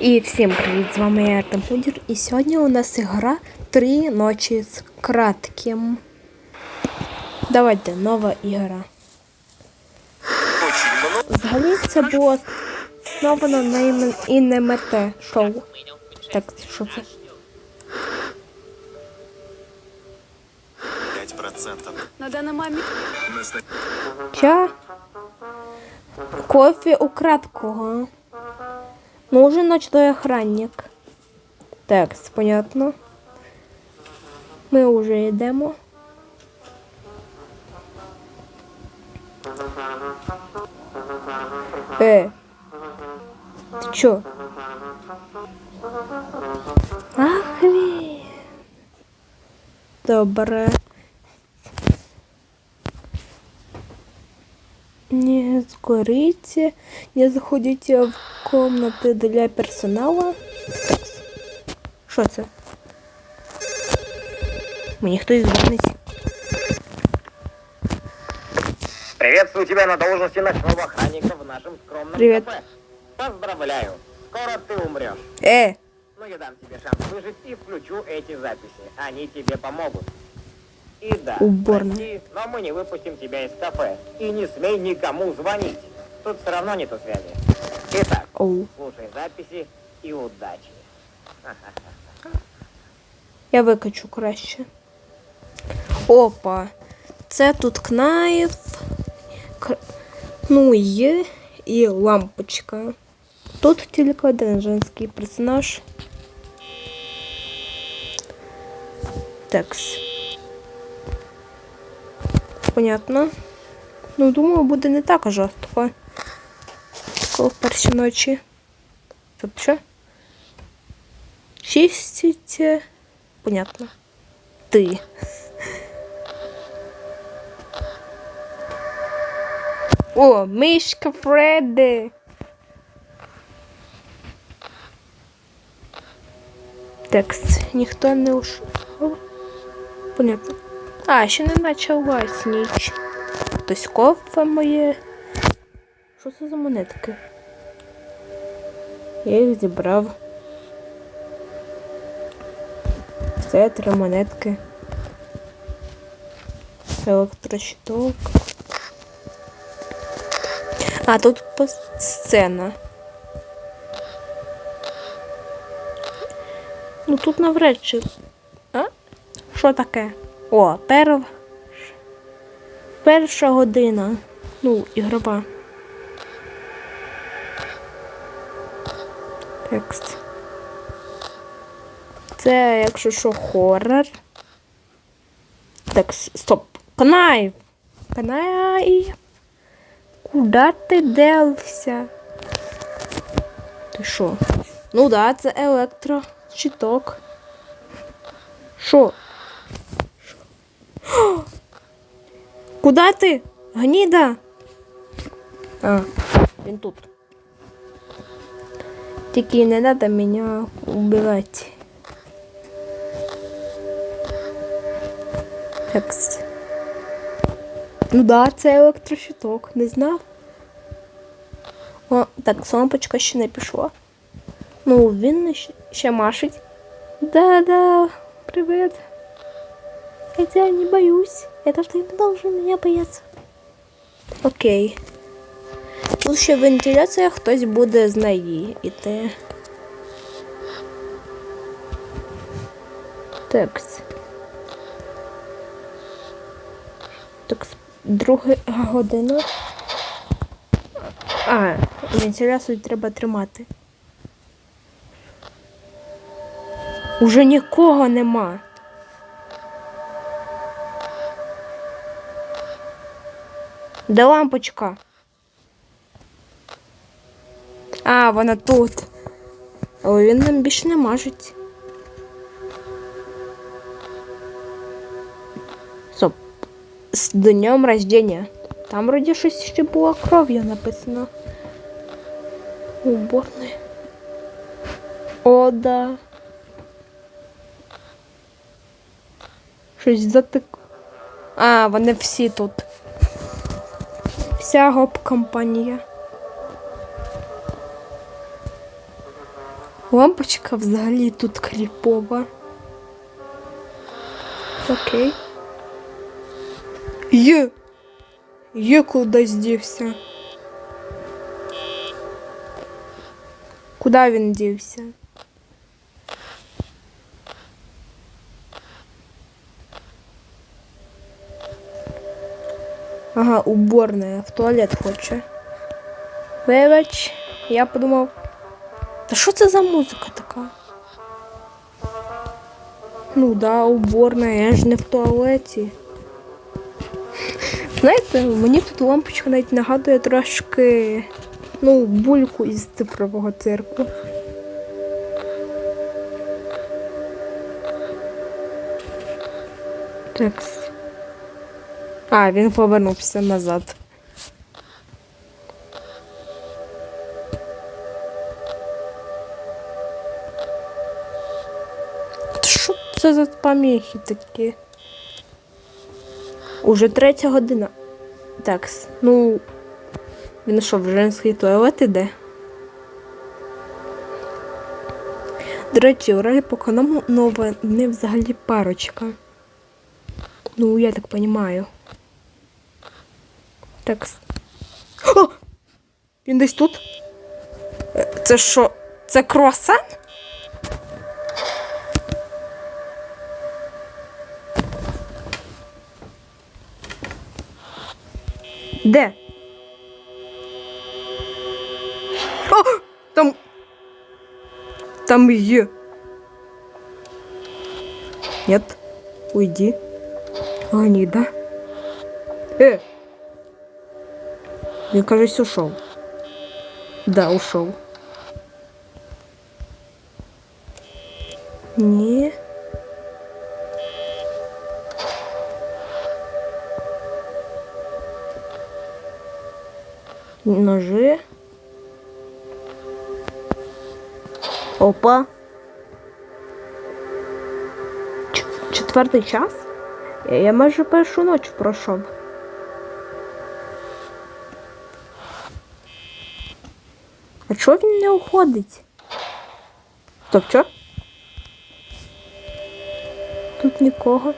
І всім привіт! З вами я Артем Пудір. І сьогодні у нас гра Три ночі з кратким. Давайте, нова ігра. Взагалі це було основано на імен- шоу. Так, що це? 5%. На данный момент Ча? Кофе у краткого. Нужен ночной охранник. Так, понятно. Ми уже йдемо. Е. Ти чо? Ах, він. Добре. Сгорите, не заходите в комнаты для персонала. Так. Що це? Мені хтось дзвонить. Приветствую тебя на должности ночного охранника в нашем скромном Привет. кафе. Поздравляю. Скоро ты умрешь. Е, Но я дам тебе шанс выжить и включу эти записи. Они тебе помогут. И да, Уборная. прости, но мы не выпустим тебя из кафе. И не смей никому звонить. Тут все равно нету связи. Итак, оу. слушай записи и удачи. Я викачу краще. Опа. Це тут кнайф. К... Ну є і лампочка. Тут тільки один женський персонаж. Такс. Понятно. Ну, думаю, буде не так жорстко. Коли в перші ночі. Тут що? Чистить. Понятно. Ти. О, мишка Фредди. Текст. Ніхто не ушов. Понятно. А, ще не почалась ніч. Хтось кофе моє. Що це за монетки? Я їх зібрав. Це три монетки. Електрощиток. А, тут сцена. Ну тут навряд чи. А? Що таке? О, перв... перша година. Ну, ігрова. Текст. Це, якщо що, хоррор. Так, стоп. Канаїв! Канаїв! Куда ти делся? Ти що? Ну да, це електрощиток. Що? Що? Куда ти? Гніда? А, він тут. Тільки не надо мене убивати. Текст. Ну да, це електрощиток, не знав. О, так, лампочка ще не пішла. Ну, він щ- ще машить. Да-да, привет. Хотя я не боюсь. Это ты не должен меня бояться. Окей. Тут ще вентиляція, хтось буде з неї іти. Текст. Так, друга година. А, вентиляцію треба тримати. Уже нікого нема. Де лампочка? А, вона тут. Але він нам більше не мажить. Стоп. З днем рождения. Там вроді щось ще було кров'ю написано. Уборне. О, да. Щось затик. А, вони всі тут. Вся гоп-компанія. Лампочка взагалі тут кліпова. Окей. Є. Є кудись дівся. Куди він дівся? Ага, уборная. В туалет хоче. Вибач, я подумав. Та що це за музика така? Ну да, уборна, я ж не в туалеті. Знаєте, мені тут лампочка навіть нагадує трошки ну, бульку із цифрового цирку. Так. А, він повернувся назад. Що це за поміхи такі? Уже третя година. Так, ну. Він що, в женський туалет іде? До речі, у ралі по каналу нова не взагалі парочка. Ну, я так понимаю. Так. О! Він десь тут? Е, Це що? Це круасан? Де? О! Там. Там є. Нет. Уйди. Леонида. Э! Мне кажется, ушел. Да, ушел. Не. Ножи. Опа. Ч- Четвертий час? Я, майже першу ніч пройшов. А чого він не уходить? Стоп, що? Тут нікого.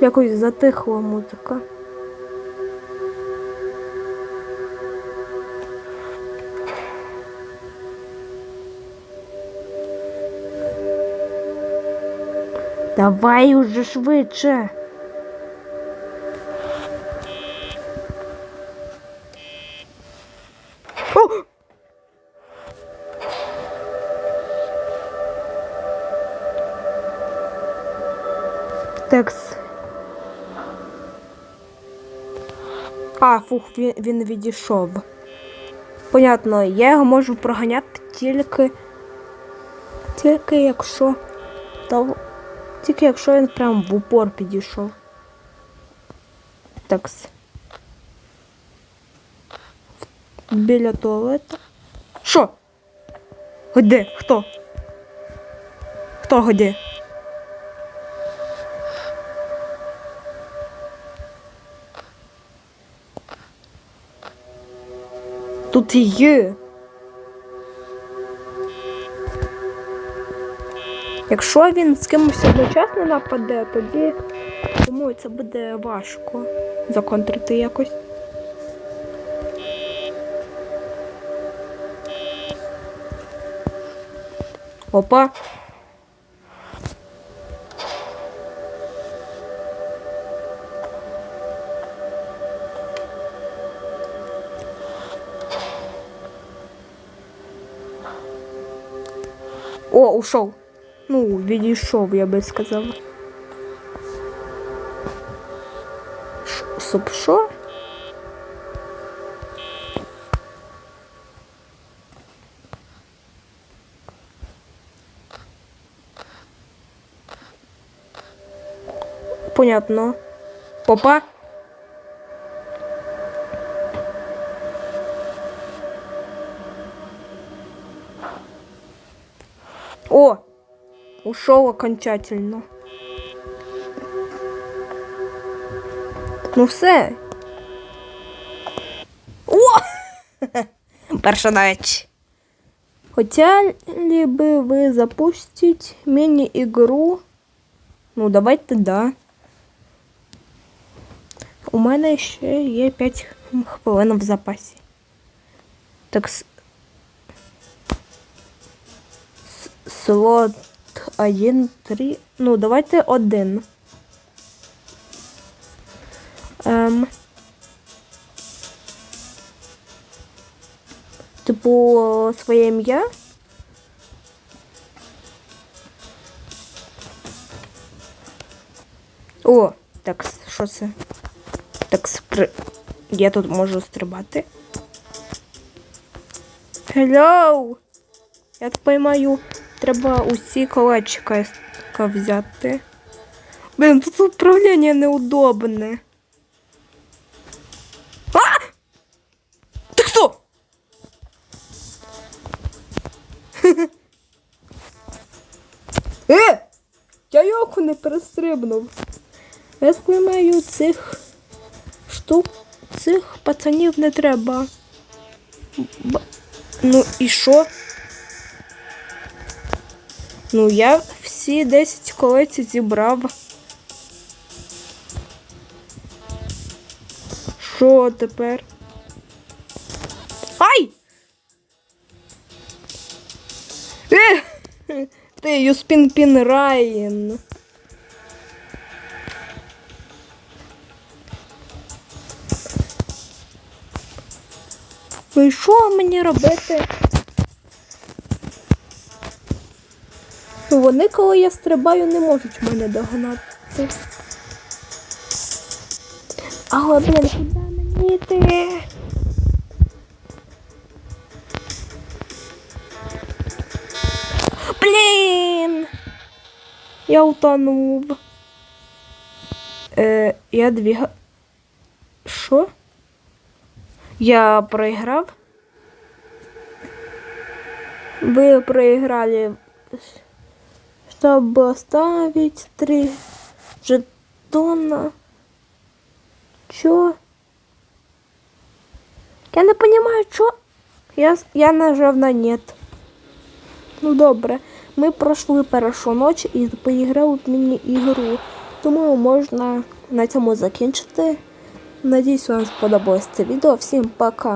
Якось затихла музика. Давай уже швидше. О! Текс. А, фух, він, він відійшов. Понятно, я його можу проганяти тільки. Тільки якщо. Тільки якщо він прям в упор підійшов. Такс. Біля туалету. Що? Де? Хто? Хто де? Тут є. Якщо він з кимось одночасно нападе, тоді думаю, це буде важко законтрити якось. Опа. О, ушов. Ну, відійшов, я би Стоп, що? Понятно. Опа. Ушел окончательно. Ну все. О! Персонаж. Хотели бы вы запустить мини-игру? Ну, давайте да. У мене ще є 5 хвилин в запасі. Так. с- Слот 1, 3. Ну, давайте один. Ем. Типу, своє ім'я. О, так, що це? Так, спри... Я тут можу стрибати. Hello! Я так поймаю, треба усі колечка взяти. Блін, тут управління неудобне. А! Ти хто? Е! Я йоку не перестрибнув. Я спіймаю цих штук, цих пацанів не треба. Б- Ну і що? Ну, я всі 10 колець зібрав. Що тепер? Ай! Е! Ти Юспін Пін Райан. Ну і що мені робити? Ну, вони, коли я стрибаю, не можуть мене догнати. Але, блін, куди мені йти? Блін! Я утонув. Е, я двіга... Що? Я проиграв? Вы проиграли Чтобы оставить три жетона. Чё? Я не понимаю, чё? Я, с- я нажав на нет. Ну добре. Ми пройшли першу ніч і поіграли в міні-ігру. Тому можна на цьому закінчити. Надіюсь, вам сподобалось це відео. Всім пока!